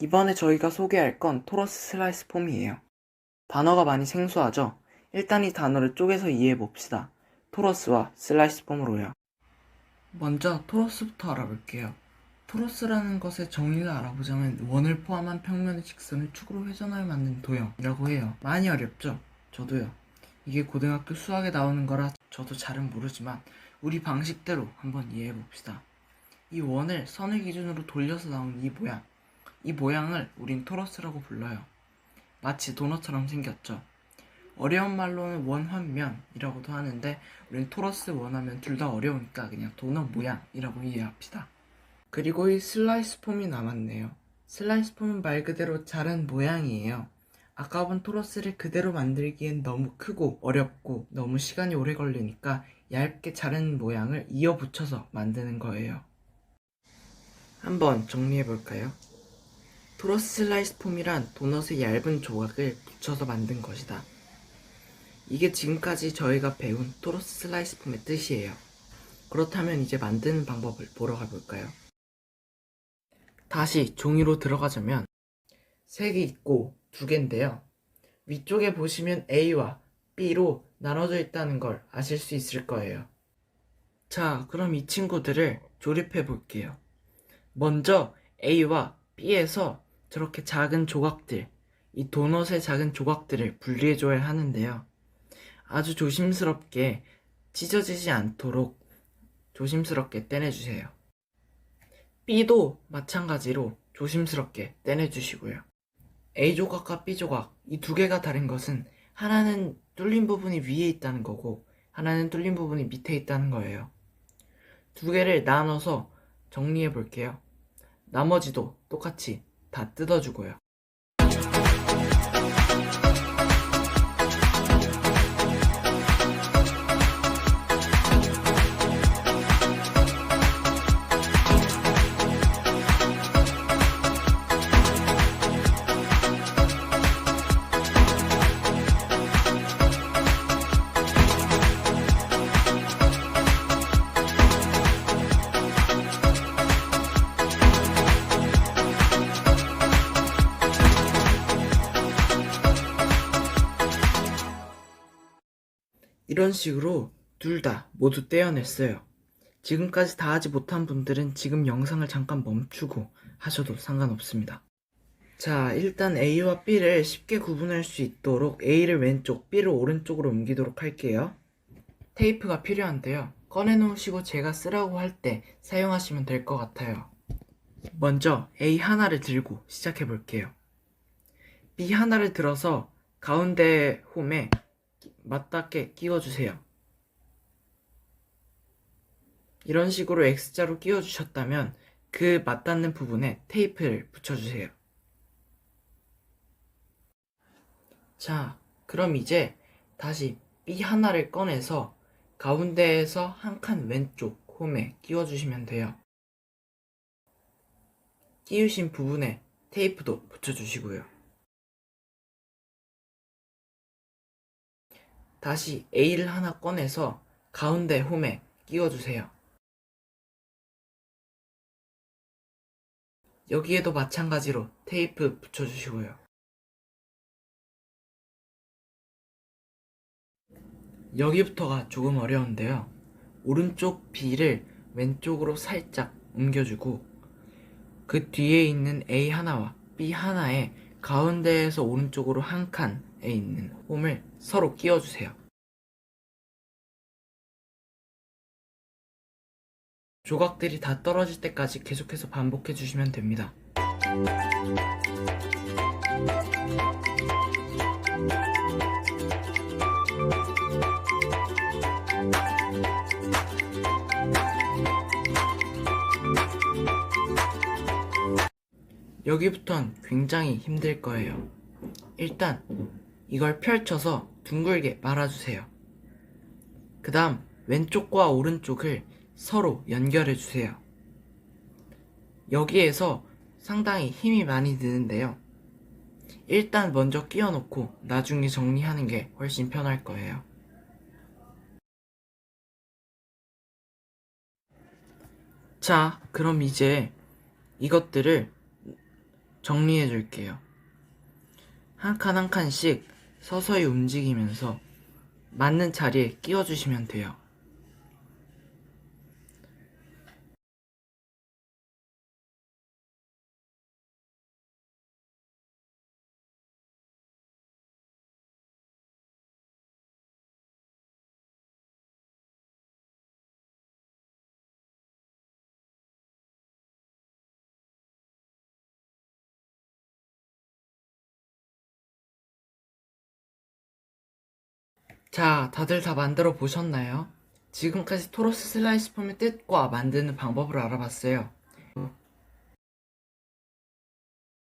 이번에 저희가 소개할 건 토러스 슬라이스 폼이에요. 단어가 많이 생소하죠? 일단 이 단어를 쪼개서 이해해 봅시다. 토러스와 슬라이스 폼으로요. 먼저 토러스부터 알아볼게요. 토러스라는 것의 정의를 알아보자면 원을 포함한 평면의 직선을 축으로 회전하여 만든 도형이라고 해요. 많이 어렵죠? 저도요. 이게 고등학교 수학에 나오는 거라 저도 잘은 모르지만 우리 방식대로 한번 이해해 봅시다. 이 원을 선을 기준으로 돌려서 나온 이 모양. 이 모양을 우린 토러스라고 불러요. 마치 도넛처럼 생겼죠. 어려운 말로는 원환면이라고도 하는데 우린 토러스 원하면 둘 다 어려우니까 그냥 도넛 모양이라고 이해합시다. 그리고 이 슬라이스 폼이 남았네요. 슬라이스 폼은 말 그대로 자른 모양이에요. 아까 본 토러스를 그대로 만들기엔 너무 크고 어렵고 너무 시간이 오래 걸리니까 얇게 자른 모양을 이어 붙여서 만드는 거예요. 한번 정리해 볼까요? 토러스 슬라이스 폼이란 도넛의 얇은 조각을 붙여서 만든 것이다. 이게 지금까지 저희가 배운 토러스 슬라이스 폼의 뜻이에요. 그렇다면 이제 만드는 방법을 보러 가볼까요? 다시 종이로 들어가자면 색이 있고 두 개인데요. 위쪽에 보시면 A와 B로 나눠져 있다는 걸 아실 수 있을 거예요. 자, 그럼 이 친구들을 조립해 볼게요. 먼저 A와 B에서 저렇게 작은 조각들, 이 도넛의 작은 조각들을 분리해 줘야 하는데요. 아주 조심스럽게 찢어지지 않도록 조심스럽게 떼내주세요. B도 마찬가지로 조심스럽게 떼내주시고요. A 조각과 B 조각, 이 두 개가 다른 것은 하나는 뚫린 부분이 위에 있다는 거고, 하나는 뚫린 부분이 밑에 있다는 거예요. 두 개를 나눠서 정리해 볼게요. 나머지도 똑같이 다 뜯어주고요. 이런 식으로 둘 다 모두 떼어냈어요. 지금까지 다 하지 못한 분들은 지금 영상을 잠깐 멈추고 하셔도 상관없습니다. 자, 일단 A와 B를 쉽게 구분할 수 있도록 A를 왼쪽, B를 오른쪽으로 옮기도록 할게요. 테이프가 필요한데요. 꺼내놓으시고 제가 쓰라고 할 때 사용하시면 될 것 같아요. 먼저 A 하나를 들고 시작해 볼게요. B 하나를 들어서 가운데 홈에 맞닿게 끼워주세요. 이런 식으로 X자로 끼워주셨다면 그 맞닿는 부분에 테이프를 붙여주세요. 자, 그럼 이제 다시 B 하나를 꺼내서 가운데에서 한 칸 왼쪽 홈에 끼워주시면 돼요. 끼우신 부분에 테이프도 붙여주시고요. 다시 A를 하나 꺼내서 가운데 홈에 끼워주세요. 여기에도 마찬가지로 테이프 붙여주시고요. 여기부터가 조금 어려운데요. 오른쪽 B를 왼쪽으로 살짝 옮겨주고 그 뒤에 있는 A 하나와 B 하나의 가운데에서 오른쪽으로 한 칸에 있는 홈을 서로 끼워주세요. 조각들이 다 떨어질 때까지 계속해서 반복해 주시면 됩니다. 여기부턴 굉장히 힘들 거예요. 일단 이걸 펼쳐서 둥글게 말아주세요. 그 다음 왼쪽과 오른쪽을 서로 연결해 주세요. 여기에서 상당히 힘이 많이 드는데요. 일단 먼저 끼워 놓고 나중에 정리하는 게 훨씬 편할 거예요. 자, 그럼 이제 이것들을 정리해 줄게요. 한 칸 한 칸씩 서서히 움직이면서 맞는 자리에 끼워 주시면 돼요. 자, 다들 다 만들어 보셨나요? 지금까지 토로스 슬라이스 폼의 뜻과 만드는 방법을 알아봤어요.